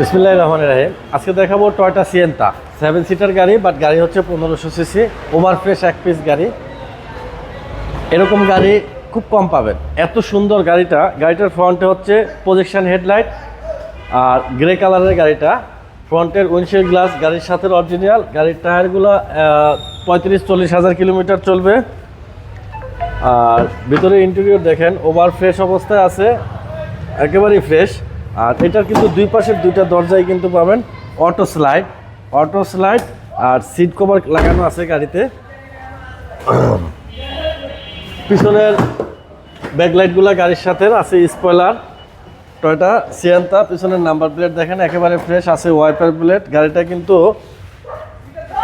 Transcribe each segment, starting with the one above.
বিসমিল্লাহ রহমান রাহিম। আজকে দেখাবো টয়টা সিয়েন্তা সেভেন সিটার গাড়ি বাট গাড়ি হচ্ছে পনেরোশো সিসি ওভার ফ্রেশ এক পিস গাড়ি। এরকম গাড়ি খুব কম পাবেন। এত সুন্দর গাড়িটা। গাড়িটার ফ্রন্টে হচ্ছে প্রজেকশন হেডলাইট আর গ্রে কালারের গাড়িটা। ফ্রন্টের উইন্ডশিল্ড গ্লাস গাড়ির সাথে অরিজিনাল গাড়ির টায়ারগুলো পঁয়ত্রিশ, চল্লিশ হাজার কিলোমিটার চলবে। আর ভিতরে ইন্টেরিয়র দেখেন ওভার ফ্রেশ অবস্থায় আছে। একেবারেই ফ্রেশ আর এটার কিন্তু দুই পাশের দুইটা দরজায় কিন্তু পাবেন অটো স্লাইড অটো স্লাইড আর সিট কভার লাগানো আছে গাড়িতে। পিছনের ব্যাকলাইটগুলো গাড়ির সাথে আছে স্পয়লার, টয়টা সিয়ান্তা, পিছনের নাম্বার প্লেট দেখেন, একেবারে ফ্রেশ আছে ওয়াইপার প্লেট। গাড়িটা কিন্তু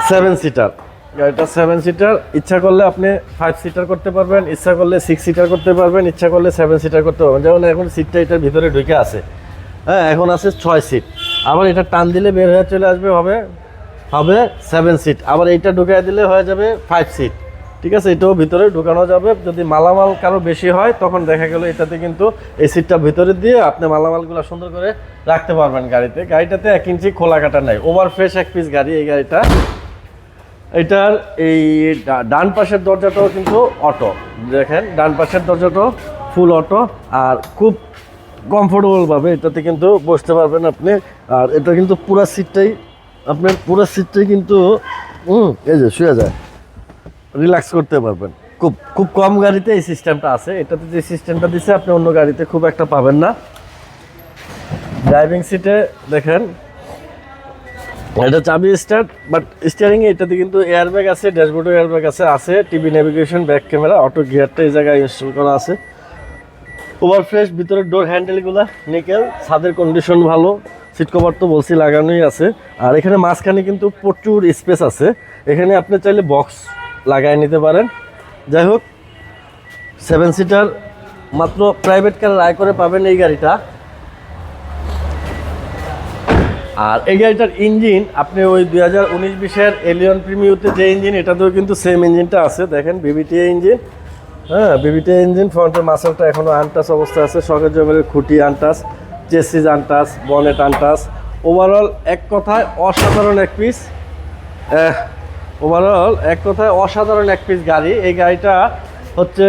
সেভেন সিটার গাড়িটা সেভেন সিটার ইচ্ছা করলে আপনি ফাইভ সিটার করতে পারবেন, ইচ্ছা করলে সিক্স সিটার করতে পারবেন, ইচ্ছা করলে সেভেন সিটার করতে পারবেন। যেমন এখন সিটটা এটার ভিতরে ঢুকে আছে। হ্যাঁ এখন আছে ছয় সিট আবার এটা টান দিলে বের হয়ে চলে আসবে, হবে হবে সেভেন সিট আবার এইটা ঢুকিয়ে দিলে হয়ে যাবে ফাইভ সিট ঠিক আছে? এটাও ভিতরে ঢুকানো যাবে। যদি মালামাল কারও বেশি হয়, তখন দেখা গেল এটাতে কিন্তু এই সিটটা ভিতরে দিয়ে আপনি মালামালগুলো সুন্দর করে রাখতে পারবেন গাড়িতে। গাড়িটাতে এক ইঞ্চি খোলা কাটা নাই। ওভার ফ্রেশ এক পিস গাড়ি এই গাড়িটা। এটার এই ডান পাশের দরজাটাও কিন্তু অটো দেখেন, ডান পাশের দরজাটাও ফুল অটো আর খুব কমফোর্টেবলভাবে এটাতে কিন্তু বসতে পারবেন আপনি। আর এটা কিন্তু পুরা সিটটাই আপনার পুরা সিটটাই কিন্তু হুম এই যে শুয়ে যায়। রিল্যাক্স করতে পারবেন। খুব খুব কম গাড়িতে এই সিস্টেমটা আছে। এটাতে যে সিস্টেমটা দিছে, আপনি অন্য গাড়িতে খুব একটা পাবেন না। ড্রাইভিং সিটে দেখেন। এটা চাবি স্টার্ট বাট স্টিয়ারিং এটাতে কিন্তু এয়ারব্যাগ আছে ড্যাশবোর্ডও এয়ারব্যাগ আছে আছে TV navigation back camera auto গিয়ারটা এই জায়গায় ইনস্টল করা আছে। ওভার ফ্রেশ ভিতরের ডোর হ্যান্ডেলগুলো নিকেল ছাদের কন্ডিশন ভালো সিট কভার তো বলছি লাগানোই আছে। আর এখানে মাঝখানে কিন্তু প্রচুর স্পেস আছে। এখানে আপনি চাইলে বক্স লাগাই নিতে পারেন। যাই হোক সেভেন সিটার মাত্র প্রাইভেট কার রায় করে পাবেন এই গাড়িটা। আর এই গাড়িটার ইঞ্জিন আপনি ওই দুই হাজার উনিশ বিশের এলিয়ন প্রিমিউতে যে ইঞ্জিন এটাতেও কিন্তু সেম ইঞ্জিনটা আছে। দেখেন বিবিটি ইঞ্জিন হ্যাঁ বিবিটি ইঞ্জিন ফ্রন্টের মাসেলটা এখনও আনটাস অবস্থা আছে শখের জমের খুঁটি untouched chassis untouched bonnet untouched overall এক কথায় অসাধারণ এক পিস ওভারঅল এক কথায় অসাধারণ এক পিস গাড়ি। এই গাড়িটা হচ্ছে,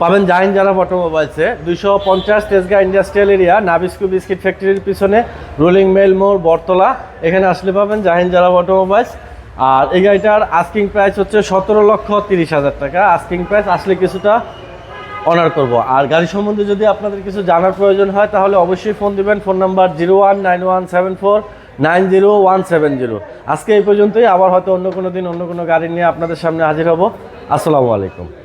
পাবেন জাহিন যারা অটোমোবাইলসে। দুইশো পঞ্চাশ Tejgaon industrial area, Nabisco biscuit ফ্যাক্টরির পিছনে, রোলিং মেল মোড় বটতলা। এখানে আসলে পাবেন জাহিন যারা অটোমোবাইলস। আর এই গাড়িটার আস্কিং প্রাইস হচ্ছে সতেরো লক্ষ তিরিশ হাজার টাকা। আস্কিং প্রাইস আসলে কিছুটা অনার করব। আর গাড়ি সম্বন্ধে যদি আপনাদের কিছু জানার প্রয়োজন হয়, তাহলে অবশ্যই ফোন দিবেন। Phone number zero one nine one seven four nine zero one seven zero আজকে এই পর্যন্তই। আবার হয়তো অন্য কোনো দিন অন্য কোনো গাড়ি নিয়ে আপনাদের সামনে হাজির হব। আসসালামু আলাইকুম।